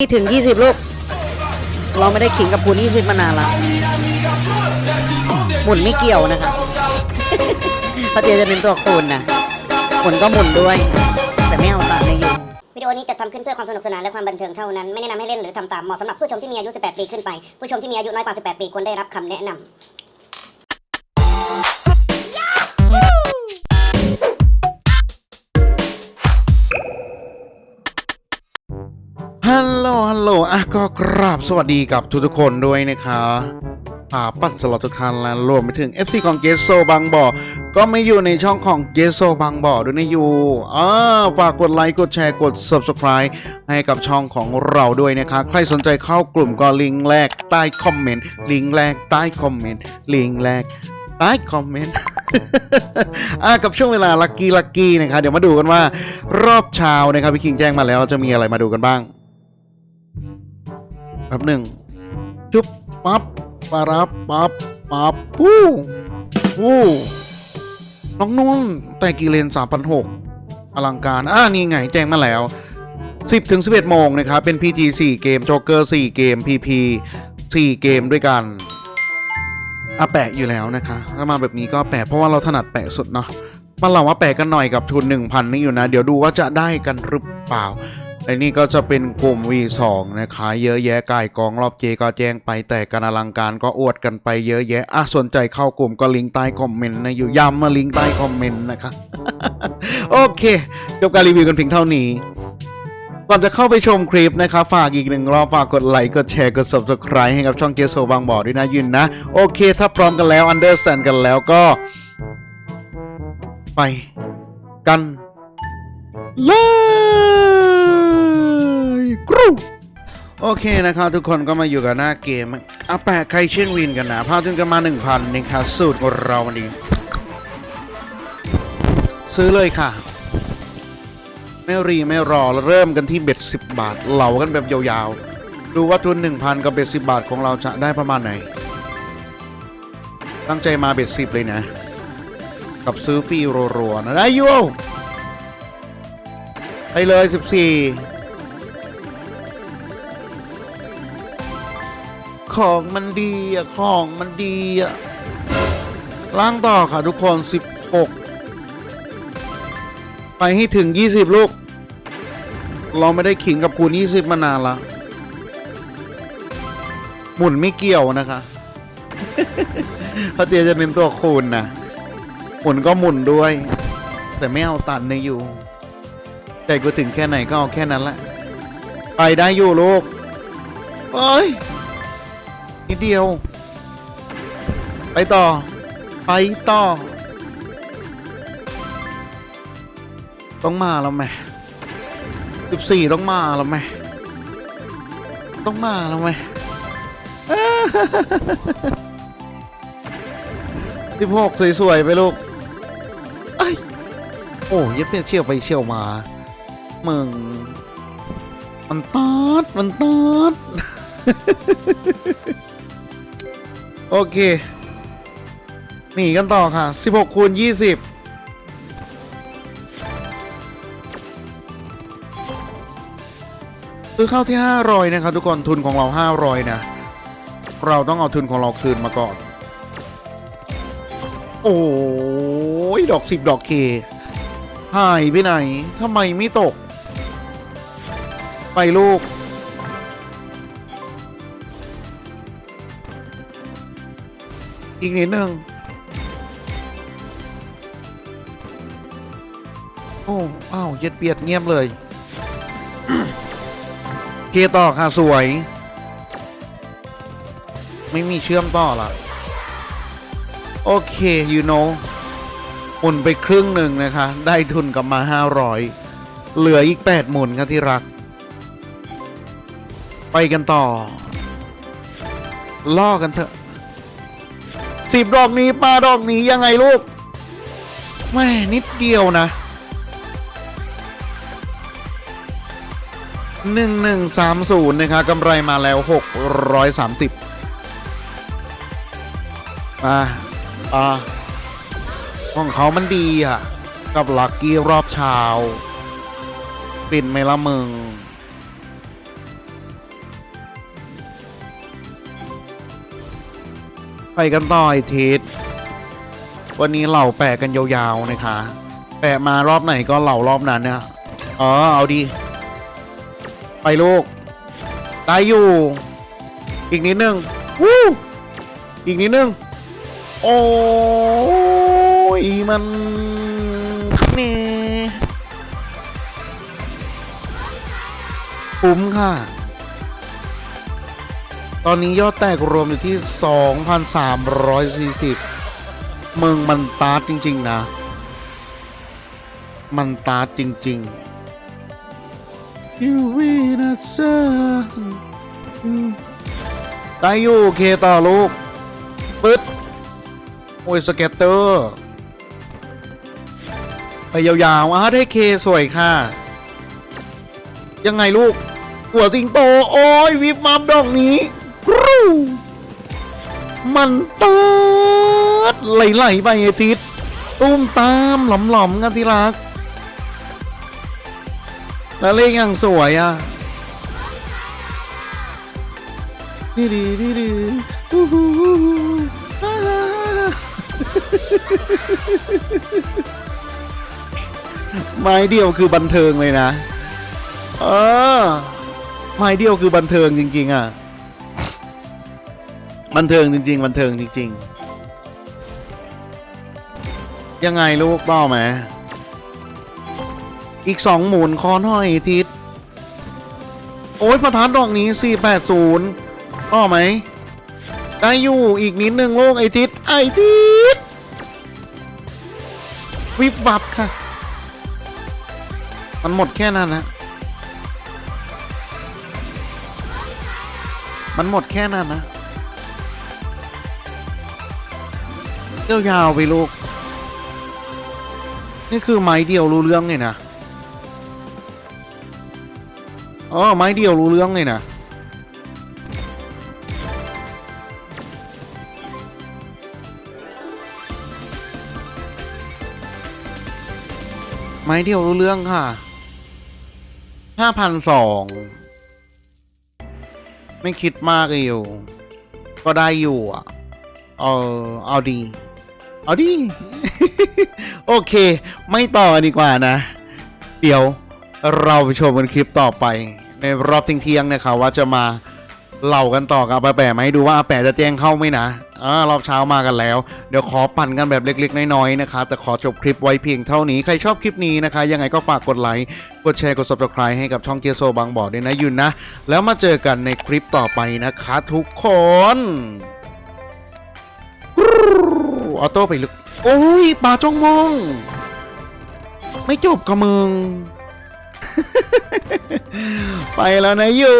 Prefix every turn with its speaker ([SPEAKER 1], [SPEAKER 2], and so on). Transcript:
[SPEAKER 1] นี่ถึง 20 ลูก เราไม่ได้ขิงกับคูณ20 มานานละหมุนไม่เกี่ยวนะคะเพราะเดียวจะเป็นตัวคูณนะหมุนก็หมุนด้วย แต่ไม่เอาตามในอยู่
[SPEAKER 2] วิดีโอนี้จัดทำขึ้นเพื่อความสนุกสนานและความบันเทิงเท่านั้น ไม่แนะนำให้เล่นหรือทำตาม เหมาะสำหรับผู้ชมที่มีอายุ 18 ปีขึ้นไป ผู้ชมที่มีอายุน้อยกว่า 18 ปีควรได้รับคำแนะนำ
[SPEAKER 3] ฮัลโหล ฮัลโหล อะก็กราบสวัสดีกับทุกๆคนด้วยนะคะป่าปั้นสล็อตทุกท่านและรวมไปถึง FC ของเกสโซบางบ่อ ก็ไม่อยู่ในช่องของเกสโซบางบ่อด้วยนะอยู่อ่าฝากกดไลค์ กดแชร์ กด Subscribe ให้กับช่องของเราด้วยนะคะ ใครสนใจเข้ากลุ่มก็ลิงก์แรกใต้คอมเมนต์ ลิงก์แรกใต้คอมเมนต์ ลิงก์แรกใต้คอมเมนต์อะกับช่วงเวลาลัคกี้ลัคกี้นะคะเดี๋ยวมาดูกันว่ารอบเช้านะครับพี่คิงแจ้งมาแล้วจะมีอะไรมาดูกันบ้าง แป๊บหนึ่งจุ๊บปั๊บปารับปั๊บปั๊บปู้ปู้น้องนุ่นแต่กี่เลนสามพันหกอลังการ อ่านี่ไงแจ้งมาแล้ว 10ถึง11 โมงนะครับ เป็น PG 4 เกมโจเกอร์4เกม PP 4 เกมด้วยกันอะแปะอยู่แล้วนะคะ ถ้ามาแบบนี้ก็แปะเพราะว่าเราถนัดแปะสุดเนาะมาเราว่าแปะกันหน่อยกับทุน 1,000 นี่อยู่นะ เดี๋ยวดูว่าจะได้กันหรือเปล่า และนี่ก็จะเป็นกลุ่ม V2 นะคะเยอะแยะกายกองรอบเจก็แจ้งไปแต่กันอลังการก็อวดกันไปเยอะแยะอะสนใจเข้ากลุ่มก็ลิงก์ใต้คอมเมนต์นะอยู่ย้ำมาลิงก์ใต้คอมเมนต์นะคะโอเคจบการรีวิวกันเพียงเท่านี้ก่อนจะเข้าไปชมคลิปนะคะฝากอีกหนึ่งรอบฝากกดไลค์กดแชร์กด subscribe ให้กับช่องเจโซบางบ่อด้วยนะยินนะ โอเค ถ้าพร้อมกันแล้ว understand กันแล้วก็ ไปกัน เลยกรูโอเคนะครับทุกคนก็มาอยู่กับหน้าเกมอะแปะใครเช่นวินกันนะพาถึงกันมา1,000นะครับสูตรของเราวันนี้ ซื้อเลยค่ะ ไม่รีไม่รอเริ่มกันที่เบ็ด10 บาท เหลากันแบบยาวๆ ดูว่าทุน 1,000 กับเบ็ด10 บาทของเราจะได้ประมาณไหน ตั้งใจมาเบ็ด10 เลยนะ กับซื้อฟรีรัวๆนะได้ยู ไปเลย 14 ของมันดีอะ ของมันดีอะล้างต่อค่ะทุกคน 16 ไปให้ถึง 20 ลูก เราไม่ได้ขิงกับคูณ20 มานานละหมุนไม่เกี่ยวนะคะเพราะเตียจะเน้นตัวคูณนะหมุนก็หมุนด้วย แต่ไม่เอาตัดในอยู่ ใจกูถึงแค่ไหนก็เอาแค่นั้นละไปได้อยู่ลูกเอ้ยนิดเดียว ไปต่อ ไปต่อ ต้องมาแล้วไหมสิบสี่ต้องมาแล้วไหมต้องมาแล้วไหมสิบหกสวยๆไปลูกไอ้ยโอ้ยัดเนี่ยเชี่ยวไปเชี่ยวมา มึง มันตอดมันตอดโอเคหนีกันต่อค่ะ 16คูณ20ซื้อเข้าที่ 500 นะครับ ทุกคนทุนของเรา 500 นะ เราต้องเอาทุนของเราคืนมาก่อน โอ้ย ดอกสิบดอกเคหายไปไหนทำไมไม่ตก ไปลูก อีกนิดนึงโอ้อ้าวเย็ดเปียดเงียบเลยเคต่อค่ะสวย ไม่มีเชื่อมต่อละโอเค you know หมุนไปครึ่งหนึ่งนะคะ ได้ทุนกลับมา 500 เหลืออีก 8 หมุนครับที่รัก ไปกันต่อ ล่อกันเถอะสิบดอกนี้ปลาดอกนี้ยังไงลูกแม่นิดเดียวนะหนึ่งหนึ่งสามศูนย์นะครับกำไรมาแล้วหกร้อยสามสิบอ่าอ่าของเขามันดีอะ กับลักกี้รอบเช้า ปินไหมละมึง ไปกันต่อไอทิศวันนี้เหล่าแปะกันยาวๆนะคะ แปะมารอบไหนก็เหล่ารอบนั้นเนี่ยอ๋อเอาดี ไปลูกได้อยู่ อีกนิดนึงวู้อีกนิดนึง โอ้ยมันนี่คุ้มค่ะ ตอนนี้ยอดแตกรวมอยู่ที่ 2,340มึงมันตาร์จริง ๆ นะ มันตาร์จริง ๆ You win a sun ได้อยู่เคต่อลูกปึ๊ดโอ้ยสเก็ตเตอร์ไปยาวๆอะได้เคสวยค่ะ ยังไงลูก หัวติงโต โอ้ยวิบมับดอกนี้ มันเปิดไหลๆไปไอทิตย์ตุ้มตามหลอมๆกันที่รัก แล้วเลขยังสวยอะดีดีดีดีฮู้ฮู้ฮู้ฮู้ฮ่าฮ่าฮ่าไม้เดียวคือบันเทิงเลยนะ เออ ไม้เดียวคือบันเทิงจริง ๆ อะ บันเทิงจริง ๆ บันเทิงจริง ๆ ยังไงลูกต่อไหมอีกสองหมุนคอนห้อยทิศโอ้ยประทัดดอกนี้ 480ต่อไหม ได้อยู่อีกนิดนึงลูกไอทิศไอทิศวิบวับค่ะ มันหมดแค่นั้นนะมันหมดแค่นั้นนะ เยาวๆไปลูก นี่คือไม้เดียวรู้เรื่องไงนะอ๋อไม้เดียวรู้เรื่องเลยนะไม้เดียวรู้เรื่องค่ะห้าพันสอง ไม่คิดมากเลยอยู่ ก็ได้อยู่อะ เออ เอาดี เอาดีโอเค ไม่ต่อดีกว่านะ เดี๋ยวเราไปชมกันคลิปต่อไป ในรอบเที่ยงๆนะครับว่าจะมาเล่ากันต่อกับอาแปะไหมาให้ดูว่าอาแปะจะแจ้งเข้าไหมนะอ่ารอบเช้ามากันแล้ว เดี๋ยวขอปั่นกันแบบเล็กๆ น้อยๆนะครับแต่ขอจบคลิปไว้เพียงเท่านี้ ใครชอบคลิปนี้นะคะ ยังไงก็ฝากกดไลค์ กดแชร์ กด subscribe ให้กับช่องเกียโซบางบอด้วยนะยุนนะ แล้วมาเจอกันในคลิปต่อไปนะคะ ทุกคน ออโต้ไปลึกโอ้ยปลาจ้องมองไม่จบกับมึง ไปแล้วนะยู